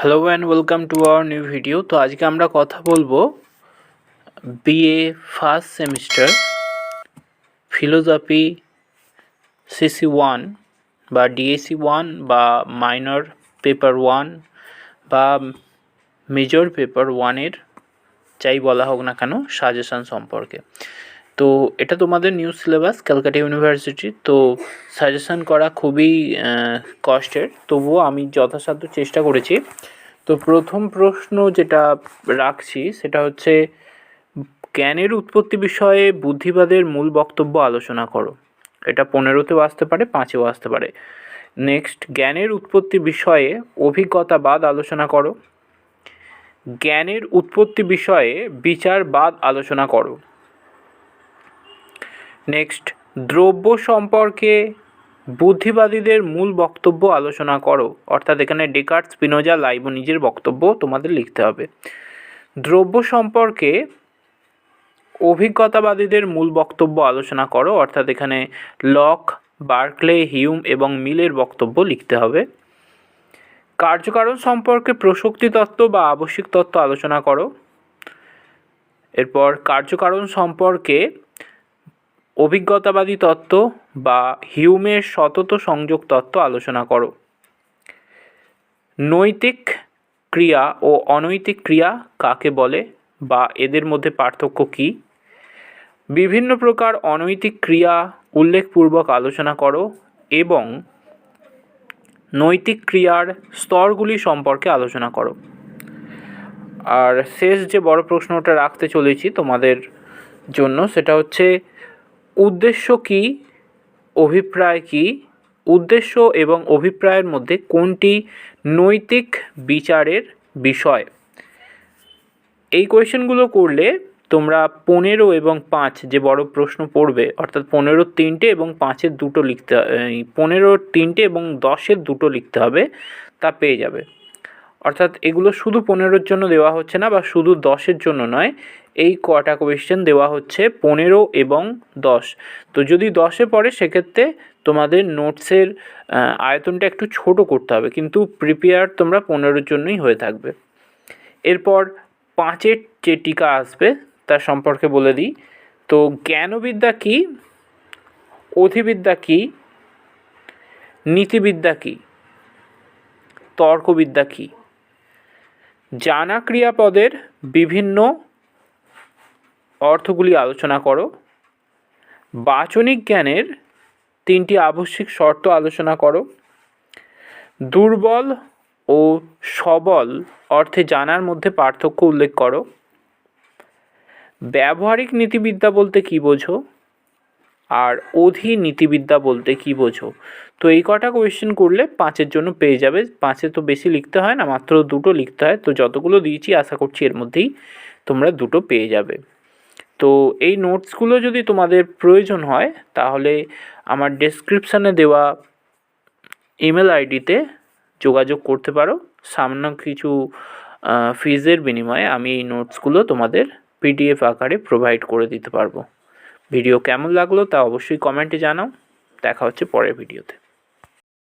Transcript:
Hello and welcome to our new video তো আজকে আমরা কথা বলব BA first semester philosophy CC one বা ডিএসি ওয়ান বা মাইনর পেপার ওয়ান বা মেজর পেপার ওয়ানের যাই বলা হোক না কেন সাজেশান সম্পর্কে। তো এটা তোমাদের নিউ সিলেবাস ক্যালকাটা ইউনিভার্সিটি তো সাজেশন করা খুবই কষ্টের। তবুও আমি যথাসাধ্য চেষ্টা করেছি। তো প্রথম প্রশ্ন যেটা রাখছি, সেটা হচ্ছে, জ্ঞানের উৎপত্তি বিষয়ে বুদ্ধিবাদের মূল বক্তব্য আলোচনা করো। এটা পনেরোতেও আসতে পারে, পাঁচেও আসতে পারে। নেক্সট জ্ঞানের উৎপত্তি বিষয়ে অভিজ্ঞতাবাদ আলোচনা করো। জ্ঞানের উৎপত্তি বিষয়ে বিচারবাদ আলোচনা করো। নেক্সট দ্রব্য সম্পর্কে বুদ্ধিবাদীদের মূল বক্তব্য আলোচনা করো। অর্থাৎ এখানে ডেকার্ট স্পিনোজা লাইব নিজের বক্তব্য তোমাদের লিখতে হবে। দ্রব্য সম্পর্কে অভিজ্ঞতাবাদীদের মূল বক্তব্য আলোচনা করো। অর্থাৎ এখানে লক বার্কলে হিউম এবং মিলের বক্তব্য লিখতে হবে। কার্যকারণ সম্পর্কে প্রসক্তি তত্ত্ব বা আবশ্যিক তত্ত্ব আলোচনা করো। এরপর কার্যকারণ সম্পর্কে অভিজ্ঞতাবাদী তত্ত্ব বা হিউমের সতত সংযোগ তত্ত্ব আলোচনা করো। নৈতিক ক্রিয়া ও অনৈতিক ক্রিয়া কাকে বলে বা এদের মধ্যে পার্থক্য কী? বিভিন্ন প্রকার অনৈতিক ক্রিয়া উল্লেখপূর্বক আলোচনা করো এবং নৈতিক ক্রিয়ার স্তরগুলি সম্পর্কে আলোচনা করো। আর শেষ যে বড় প্রশ্নটা রাখতে চলেছি তোমাদের জন্য সেটা হচ্ছে উদ্দেশ্য কী? অভিপ্রায় কি? উদ্দেশ্য এবং অভিপ্রায়ের মধ্যে কোনটি নৈতিক বিচারের বিষয়? এই কোয়েশনগুলো করলে তোমরা পনেরো এবং পাঁচ যে বড় প্রশ্ন পড়বে, অর্থাৎ পনেরো তিনটে এবং পাঁচের দুটো লিখতে পনেরোর তিনটে এবং দশের দুটো লিখতে হবে, তা পেয়ে যাবে। অর্থাৎ এগুলো শুধু পনেরোর জন্য দেওয়া হচ্ছে না বা শুধু দশের জন্য নয় এই কটা কোয়েশ্চেন দেওয়া হচ্ছে পনেরো এবং দশ। তো যদি দশে পড়ে, সেক্ষেত্রে তোমাদের নোটসের আয়তনটা একটু ছোট করতে হবে। কিন্তু প্রিপেয়ার তোমরা পনেরোর জন্যই হয়ে থাকবে। এরপর পাঁচের যে টিকা আসবে, তার সম্পর্কে বলে দিই। তো জ্ঞানবিদ্যা কী? অধিবিদ্যা কী? নীতিবিদ্যা কী? তর্কবিদ্যা কী? জানা ক্রিয়াপদের বিভিন্ন অর্থগুলি আলোচনা করো। বাচনিক জ্ঞানের তিনটি আবশ্যিক শর্ত আলোচনা করো। দুর্বল ও সবল অর্থে জানার মধ্যে পার্থক্য উল্লেখ করো। ব্যবহারিক নীতিবিদ্যা বলতে কী বোঝো? আর অধি নীতিবিদ্যা বলতে কী বোঝো? তো এই কটা কোয়েশ্চেন করলে পাঁচের জন্য পেয়ে যাবে। পাঁচে তো বেশি লিখতে হয় না, মাত্র দুটো লিখতে হয়। তো যতগুলো দিয়েছি, আশা করছি এর মধ্যেই তোমরা দুটো পেয়ে যাবে। তো এই নোটসগুলো যদি তোমাদের প্রয়োজন হয়, তাহলে আমার ডেসক্রিপশানে দেওয়া ইমেল আইডিতে যোগাযোগ করতে পারো। সামান্য কিছু ফিজের বিনিময়ে আমি এই নোটসগুলো তোমাদের পিডিএফ আকারে প্রোভাইড করে দিতে পারব। ভিডিও কেমন লাগল তা অবশ্যই কমেন্টে জানাও। দেখা হচ্ছে পরের ভিডিওতে